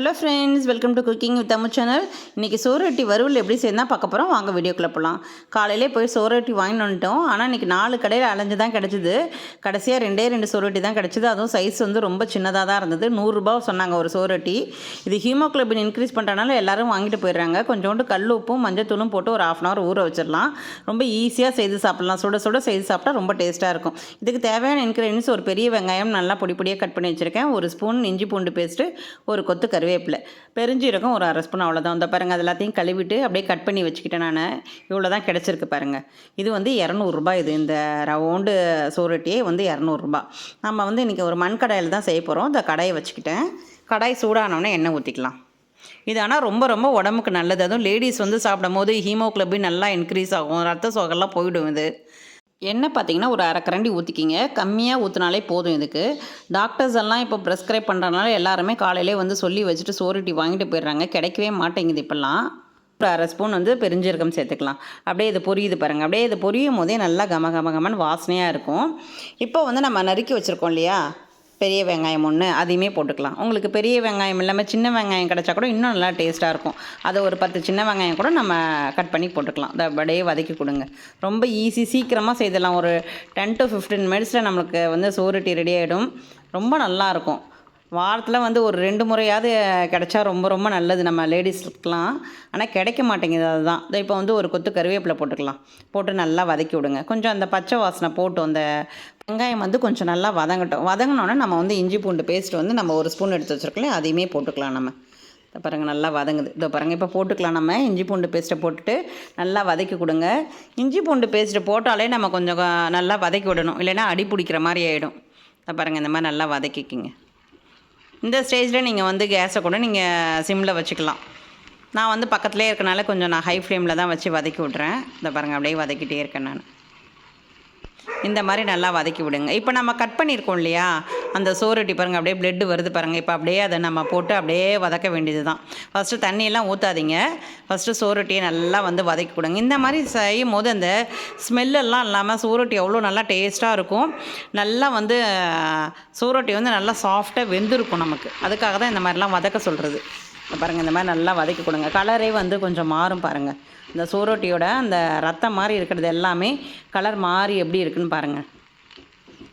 Hello friends welcome to cooking with Tamil channel இன்றைக்கி சோரட்டி வறுவல் எப்படி செய்யணும் பார்க்க போகிறோம் வாங்க வீடியோக்குள்ளே போகலாம் காலையிலே போய் சோரட்டி வாங்கிட்டு வந்துட்டோம். ஆனால் இன்றைக்கி நாலு கடையில் அலைஞ்சு தான் கிடச்சிது. கடைசியாக ரெண்டே ரெண்டு சோரட்டி தான் கிடச்சிது. அதுவும் சைஸ் வந்து ரொம்ப சின்னதாக தான் இருந்தது. நூறுரூபா சொன்னாங்க ஒரு சோரட்டி இது ஹீமோக்ளோபின் இன்க்ரீஸ் பண்ணுறனால எல்லாரும் வாங்கிட்டு போயிடுறாங்க. கொஞ்சோண்டு கல் உப்பும் மஞ்சத்தூளும் போட்டு ஒரு ஆஃப் அன் ஹவர் ஊற வச்சிடலாம். ரொம்ப ஈஸியாக செய்து சாப்பிட்லாம். சுட சுட செய்து சாப்பிட்டா ரொம்ப டேஸ்ட்டாக இருக்கும். இதுக்கு தேவையான இன்க்ரீடியன்ஸ் ஒரு பெரிய வெங்காயம் நல்லா பொடி பொடியாக கட் பண்ணி வச்சுருக்கேன். ஒரு ஸ்பூன் இஞ்சி பூண்டு பேஸ்ட்டு ஒரு கொத்து கருவேப்பிலை. பெருஞ்சீரகம் ஒரு அரை ஸ்பூன் அவ்வளோதான் இந்த பாருங்கள் அது எல்லாத்தையும் கழுவிட்டு அப்படியே கட் பண்ணி வச்சுக்கிட்டேன் நான். இவ்வளோ தான் கிடச்சிருக்கு பாருங்கள் இது வந்து இரநூறுபா இது இந்த ரவுண்டு சோரட்டியே வந்து இரநூறுபா நம்ம வந்து இன்றைக்கி ஒரு மண் கடாயில் தான் செய்ய போகிறோம் இந்த கடாயை வச்சுக்கிட்டேன். கடாய் சூடானோடனே எண்ணெய் ஊற்றிக்கலாம் இது ஆனால் ரொம்ப ரொம்ப உடம்புக்கு நல்லது. அதுவும் லேடிஸ் வந்து சாப்பிடும் போது ஹீமோக்ளபின் நல்லா இன்க்ரீஸ் ஆகும். ரத்த சோகெல்லாம் போயிடும் இது. எண்ணெய் பார்த்தீங்கன்னா ஒரு அரைக்கரண்டி ஊற்றிக்கிங்க கம்மியாக ஊற்றினாலே போதும் இதுக்கு. டாக்டர்ஸ் எல்லாம் இப்போ ப்ரெஸ்கிரைப் பண்ணுறதுனால எல்லாருமே காலையிலே வந்து சொல்லி வச்சுட்டு சோரிட்டி வாங்கிட்டு போயிடுறாங்க. கிடைக்கவே மாட்டேங்குது இப்போல்லாம். ஒரு அரை ஸ்பூன் வந்து பெருஞ்சீரகம் சேர்த்துக்கலாம். அப்படியே இது பொரியுது பாருங்கள் அப்படியே இது பொரியும் போதே நல்லா கம கம கமன்னு வாசனையாக இருக்கும். இப்போ வந்து நம்ம நறுக்கி வச்சுருக்கோம் இல்லையா? பெரிய வெங்காயம் ஒன்று அதையுமே போட்டுக்கலாம். உங்களுக்கு பெரிய வெங்காயம் இல்லாமல் சின்ன வெங்காயம் கிடச்சா கூட இன்னும் நல்லா டேஸ்ட்டாக இருக்கும். அதை ஒரு பத்து சின்ன வெங்காயம் கூட நம்ம கட் பண்ணி போட்டுக்கலாம். அதை அப்படியே வதக்கி கொடுங்க. ரொம்ப ஈஸி சீக்கிரமாக செய்திடலாம். ஒரு டென் டு ஃபிஃப்டீன் மினிட்ஸில் நம்மளுக்கு வந்து சோறுட்டி ரெடி ஆகிடும் ரொம்ப நல்லாயிருக்கும் வாரத்தில் வந்து ஒரு ரெண்டு முறையாவது கிடைச்சா ரொம்ப ரொம்ப நல்லது நம்ம லேடிஸ்க்கெலாம். ஆனால் கிடைக்க மாட்டேங்குது அதுதான். இப்போ வந்து ஒரு கொத்து கருவேப்பிலை போட்டுக்கலாம். போட்டு நல்லா வதக்கி விடுங்க. கொஞ்சம் அந்த பச்சை வாசனை போட்டு அந்த வெங்காயம் வந்து கொஞ்சம் நல்லா வதங்கட்டும். வதங்கினோன்னே நம்ம வந்து இஞ்சி பூண்டு பேஸ்ட் வந்து நம்ம ஒரு ஸ்பூன் எடுத்து வச்சுருக்கலாம் அதையுமே போட்டுக்கலாம் நம்ம. இதை பாருங்கள் நல்லா வதங்குது. இதோ பாருங்கள் இப்போ போட்டுக்கலாம் நம்ம. இஞ்சி பூண்டு பேஸ்ட்டை போட்டுட்டு நல்லா வதக்கி கொடுங்க. இஞ்சி பூண்டு பேஸ்ட்டு போட்டாலே நம்ம கொஞ்சம் நல்லா வதக்கி விடணும். இல்லைன்னா அடி பிடிக்கிற மாதிரி ஆகிடும் இதை பாருங்கள் இந்த மாதிரி நல்லா வதக்கிக்கிங்க. இந்த ஸ்டேஜில் நீங்கள் வந்து கேஸை கூட நீங்கள் சிம்மில் வச்சுக்கலாம். நான் வந்து பக்கத்துலேயே இருக்கனால கொஞ்சம் நான் ஹை ஃப்ளேமில் தான் வச்சு வதக்கி விட்றேன். இந்த பாருங்கள் அப்படியே வதக்கிட்டே இருக்கேன் நான். இந்த மாதிரி நல்லா வதக்கி விடுங்க. இப்போ நம்ம கட் பண்ணியிருக்கோம் இல்லையா? அந்த சோறுட்டி பாருங்கள் அப்படியே பிளட்டு வருது பாருங்கள் இப்போ அப்படியே அதை நம்ம போட்டு அப்படியே வதக்க வேண்டியது தான் ஃபஸ்ட்டு தண்ணியெல்லாம் ஊற்றாதீங்க ஃபஸ்ட்டு சோறுட்டியை நல்லா வந்து வதக்கி கொடுங்க இந்த மாதிரி செய்யும் போது அந்த ஸ்மெல்லெல்லாம் இல்லாமல் சோறுட்டி அவ்வளோ நல்லா டேஸ்ட்டாக இருக்கும். நல்லா வந்து சோறுட்டி வந்து நல்லா சாஃப்டாக வெந்திருக்கும் நமக்கு. அதுக்காக தான் இந்த மாதிரிலாம் வதக்க சொல்கிறது பாருங்கள் இந்த மாதிரி நல்லா வதக்கி கொடுங்க. கலரே வந்து கொஞ்சம் மாறும் பாருங்கள் இந்த சோரோட்டியோட அந்த ரத்தம் மாதிரி இருக்கிறது எல்லாமே கலர் மாறி எப்படி இருக்குன்னு பாருங்கள்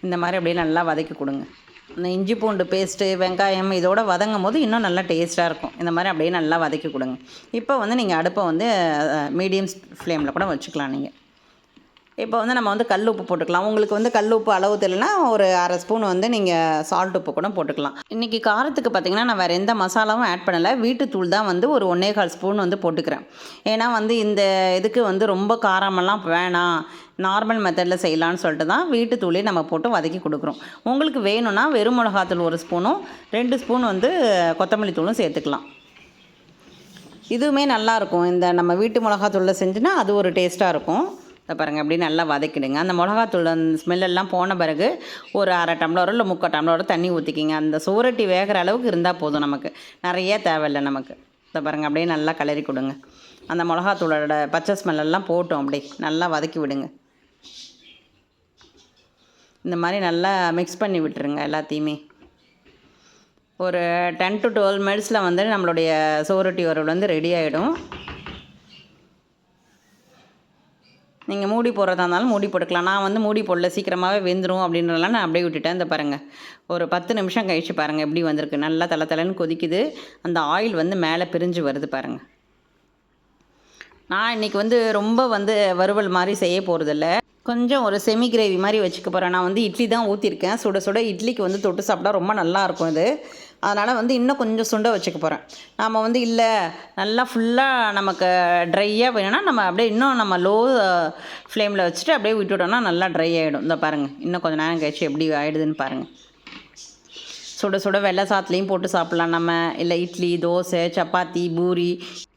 இந்த மாதிரி அப்படியே நல்லா வதக்கி கொடுங்க. இந்த இஞ்சி பூண்டு பேஸ்ட்டு வெங்காயம் இதோட வதங்கும் போது இன்னும் நல்லா டேஸ்ட்டாக இருக்கும். இந்த மாதிரி அப்படியே நல்லா வதக்கி கொடுங்க. இப்போ வந்து நீங்கள் அடுப்பை வந்து மீடியம் ஃப்ளேமில் கூட வச்சுக்கலாம் நீங்கள் இப்போ வந்து நம்ம வந்து கல் உப்பு போட்டுக்கலாம். உங்களுக்கு வந்து கல் உப்பு அளவு தெரியலனா ஒரு அரை ஸ்பூன் வந்து நீங்கள் சால்ட் உப்பு கூட போட்டுக்கலாம். இன்றைக்கி காரத்துக்கு பார்த்திங்கன்னா நான் வேறு எந்த மசாலாவும் ஆட் பண்ணலை. வீட்டுத்தூள் தான் வந்து ஒரு ஒன்றே கால் ஸ்பூன் வந்து போட்டுக்கிறேன். ஏன்னா வந்து இந்த இதுக்கு வந்து ரொம்ப காரமெல்லாம் வேணாம். நார்மல் மெத்தடில் செய்யலான்னு சொல்லிட்டு தான் வீட்டு தூளே நம்ம போட்டு வதக்கி கொடுக்குறோம். உங்களுக்கு வேணும்னா வெறும் மிளகாத்தூள் ஒரு ஸ்பூனும் ரெண்டு ஸ்பூன் வந்து கொத்தமல்லி தூளும் சேர்த்துக்கலாம். இதுவுமே நல்லாயிருக்கும் இந்த நம்ம வீட்டு மிளகாத்தூளில் செஞ்சுன்னா அது ஒரு டேஸ்ட்டாக இருக்கும். இதை பாருங்கள் அப்படி நல்லா வதக்கிடுங்க. அந்த மிளகாத்தூள் அந்த ஸ்மெல்லெல்லாம் போன பிறகு ஒரு அரை டம்ளரோ இல்லை முக்கால் டம்ளரோ தண்ணி ஊற்றிக்கிங்க அந்த சோரட்டி வேகிற அளவுக்கு இருந்தால் போதும் நமக்கு. நிறைய தேவையில்லை நமக்கு. இதை பாருங்கள் அப்படியே நல்லா கலரி கொடுங்க. அந்த மிளகாத்தூளோட பச்சை ஸ்மெல்லெல்லாம் போட்டோம் அப்படியே. நல்லா வதக்கி விடுங்க. இந்த மாதிரி நல்லா மிக்ஸ் பண்ணி விட்டுருங்க எல்லாத்தையுமே. ஒரு டென் டு டுவெல் மினிட்ஸில் வந்து நம்மளுடைய சோரட்டி வரல் வந்து ரெடி ஆகிடும் நீங்கள் மூடி போடுறதா இருந்தாலும் மூடி போட்டுக்கலாம். நான் வந்து மூடி போடல. சீக்கிரமாகவே வெந்துடும் அப்படின்றலாம் நான் அப்படியே விட்டுட்டேன். இந்த பாருங்கள் ஒரு பத்து நிமிஷம் கழித்து பாருங்கள் எப்படி வந்திருக்கு. நல்லா தலை தலைன்னு கொதிக்குது. அந்த ஆயில் வந்து மேலே பிரிஞ்சு வருது பாருங்கள் நான் இன்றைக்கி வந்து ரொம்ப வந்து வறுவல் மாதிரி செய்ய போகிறதில்ல கொஞ்சம் ஒரு செமி கிரேவி மாதிரி வச்சுக்க போகிறேன் நான் வந்து இட்லி தான் ஊற்றிருக்கேன் சுட சுட இட்லிக்கு வந்து தொட்டு சாப்பிட்டா ரொம்ப நல்லாயிருக்கும் இது. அதனால் வந்து இன்னும் கொஞ்சம் சுண்டை வச்சுக்க போகிறேன் நாம் வந்து இல்லை நல்லா ஃபுல்லாக நமக்கு ட்ரையாக வேணும்னா நம்ம அப்படியே இன்னும் நம்ம லோ ஃப்ளேமில் வச்சுட்டு அப்படியே விட்டுவிட்டோம்னா நல்லா ட்ரை ஆகிடும் இந்த பாருங்கள் இன்னும் கொஞ்சம் நேரம் கழிச்சு எப்படி ஆகிடுதுன்னு பாருங்கள் சுட சுட வெள்ளை சாத்துலேயும் போட்டு சாப்பிட்லாம் நம்ம. இல்லை இட்லி தோசை சப்பாத்தி பூரி.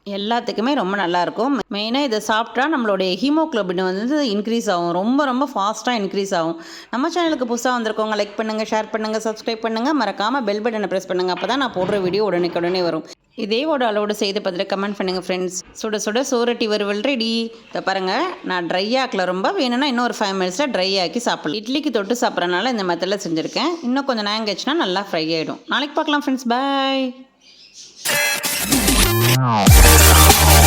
எல்லாத்துக்குமே ரொம்ப நல்லாயிருக்கும். மெயினாக இதை சாப்பிட்டா நம்மளுடைய ஹீமோக்ளோபின் வந்து இன்க்ரீஸ் ஆகும். ரொம்ப ரொம்ப ஃபாஸ்ட்டாக இன்க்ரீஸ் ஆகும். நம்ம சேனலுக்கு புதுசாக வந்திருக்கவங்க லைக் பண்ணுங்கள் ஷேர் பண்ணுங்கள் சப்ஸ்கிரைப் பண்ணுங்கள் மறக்காமல் பெல் பட்டனை ப்ரெஸ் பண்ணுங்கள் அப்போ தான் நான் போடுற வீடியோ உடனே உடனே வரும் இதேவோட அளவோடு செய்து பார்த்துட்டு கமெண்ட் பண்ணுங்கள் ஃப்ரெண்ட்ஸ் சுட சுட சோரட்டி வருவல் ரெடி இதை பாருங்கள் நான் ட்ரை ஆக்கல ரொம்ப. வேணும்னா இன்னும் ஒரு ஃபைவ் மினிட்ஸில் ட்ரை ஆக்கி சாப்பிடலாம். இட்லிக்கு தொட்டு சாப்பிட்றனால இந்த மெத்தடில் செஞ்சுருக்கேன். இன்னும் கொஞ்சம் நேரம் நல்லா ஃப்ரை ஆகிடும் நாளைக்கு பார்க்கலாம் ஃப்ரெண்ட்ஸ் பாய் Wow.